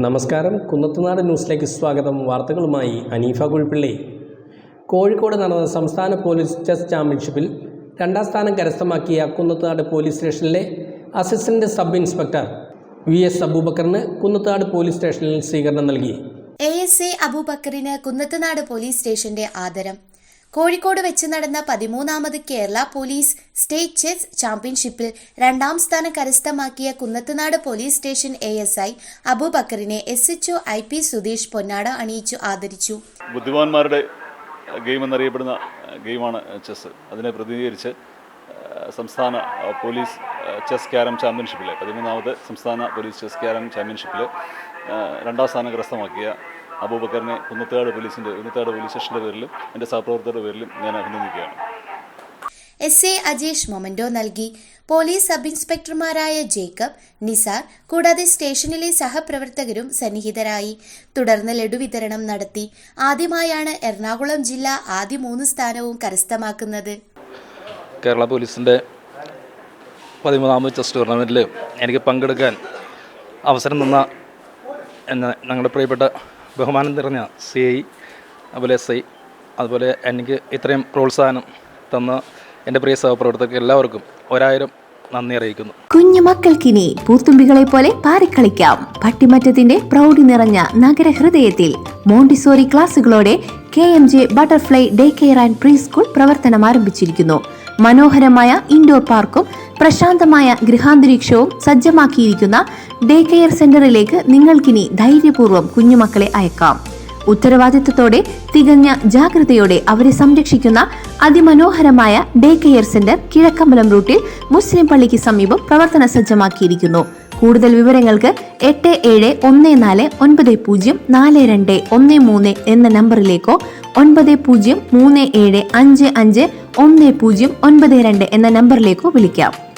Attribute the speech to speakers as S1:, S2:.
S1: നമസ്കാരം. കുന്നത്തുനാട് ന്യൂസിലേക്ക് സ്വാഗതം. വാർത്തകളുമായി അനീഫ കുഴിപ്പിള്ളി. കോഴിക്കോട് നടന്ന സംസ്ഥാന പോലീസ് ചെസ് ചാമ്പ്യൻഷിപ്പിൽ രണ്ടാം സ്ഥാനം കരസ്ഥമാക്കിയ കുന്നത്തുനാട് പോലീസ് സ്റ്റേഷനിലെ assistant sub inspector V S അബൂബക്കറിന് Kunnathunad police സ്റ്റേഷനിൽ സ്വീകരണം നൽകി.
S2: എ എസ് എ അബൂബക്കറിന് കുന്നത്തുനാട് പോലീസ് സ്റ്റേഷന്റെ ആദരം. കോഴിക്കോട് വെച്ച് നടന്ന പതിമൂന്നാമത് കേരള പോലീസ് സ്റ്റേറ്റ് ചെസ് ചാമ്പ്യൻഷിപ്പിൽ രണ്ടാം സ്ഥാനം കരസ്ഥമാക്കിയ Kunnathunad police station A S I അബൂബക്കറിനെ S H O I P Sudheesh പൊന്നാട അണിയിച്ചു ആദരിച്ചു.
S3: ബുദ്ധിമാന്മാരുടെ ഗെയിം എന്നറിയപ്പെടുന്ന ഗെയിമാണ് ചെസ് അതിനെ പ്രതിനിധീകരിച്ച് സംസ്ഥാന പോലീസ് ചെസ് ക്യാരം ചാമ്പ്യൻഷിപ്പിൽ പതിമൂന്നാമത് സംസ്ഥാന പോലീസ് ചെസ് ക്യാരം ചാമ്പ്യൻഷിപ്പിൽ രണ്ടാം സ്ഥാനം കരസ്ഥമാക്കിയ അബൂബക്കറിനെ കുന്നത്താട് പോലീസിന്റെ കുന്നത്താട് പോലീസ് സ്റ്റേഷന്റെ പേരിലും എന്റെ സഹപ്രവർത്തകരുടെ പേരിലും ഞാൻ അഭിനന്ദിക്കുകയാണ്.
S2: എസ് എ അജേഷ് മൊമന്റോ നൽകി. പോലീസ് സബ് ഇൻസ്പെക്ടർമാരായ ജേക്കബ് നിസാർ കൂടാതെ സ്റ്റേഷനിലെ സഹപ്രവർത്തകരും സന്നിഹിതരായി. തുടർന്ന് ലഡു വിതരണം നടത്തി. ആദ്യമായാണ് എറണാകുളം ജില്ല ആദ്യ മൂന്ന് സ്ഥാനവും കരസ്ഥമാക്കുന്നത്.
S4: കേരള പോലീസിന്റെ പതിമൂന്നാമത് ചെസ് ടൂർണമെന്റിൽ എനിക്ക് പങ്കെടുക്കാൻ അവസരം തന്ന എന്നെ ഞങ്ങളുടെ പ്രിയപ്പെട്ട ബഹുമാനം നിറഞ്ഞ സി ഐ അതുപോലെ എസ് ഐ അതുപോലെ എനിക്ക് ഇത്രയും പ്രോത്സാഹനം തന്ന എന്റെ പ്രിയ സഹപ്രവർത്തകർക്ക് എല്ലാവർക്കും ഒരായിരം നന്ദി അറിയിക്കുന്നു.
S5: കുഞ്ഞു മക്കൾക്കിനി പൂത്തുമ്പികളെ പോലെ പാറിക്കളിക്കാം. പട്ടിമറ്റത്തിന്റെ പ്രൗഢി നിറഞ്ഞ നഗരഹൃദയത്തിൽ Montessori ക്ലാസുകളോടെ K M J butterfly day care and pre school പ്രവർത്തനം ആരംഭിച്ചിരിക്കുന്നു മനോഹരമായ ഇൻഡോർ പാർക്കും പ്രശാന്തമായ ഗൃഹാന്തരീക്ഷവും സജ്ജമാക്കിയിരിക്കുന്ന ഡേ കെയർ സെന്ററിലേക്ക് നിങ്ങൾക്കിനി ധൈര്യപൂർവം കുഞ്ഞുമക്കളെ അയക്കാം. ഉത്തരവാദിത്തത്തോടെ തികഞ്ഞ ജാഗ്രതയോടെ അവരെ സംരക്ഷിക്കുന്ന അതിമനോഹരമായ ഡേ കെയർ സെന്റർ കിഴക്കമ്പലം റൂട്ടിൽ മുസ്ലിം പള്ളിക്ക് സമീപം പ്രവർത്തന സജ്ജമാക്കിയിരിക്കുന്നു. കൂടുതൽ വിവരങ്ങൾക്ക് എട്ട് ഏഴ് ഒന്ന് നാല് ഒൻപത് പൂജ്യം നാല് രണ്ട് ഒന്ന് മൂന്ന് എന്ന നമ്പറിലേക്കോ ഒൻപത് പൂജ്യം മൂന്ന് ഏഴ് അഞ്ച് അഞ്ച് ഒന്ന് പൂജ്യം ഒൻപത് രണ്ട് എന്ന നമ്പറിലേക്കോ വിളിക്കാം.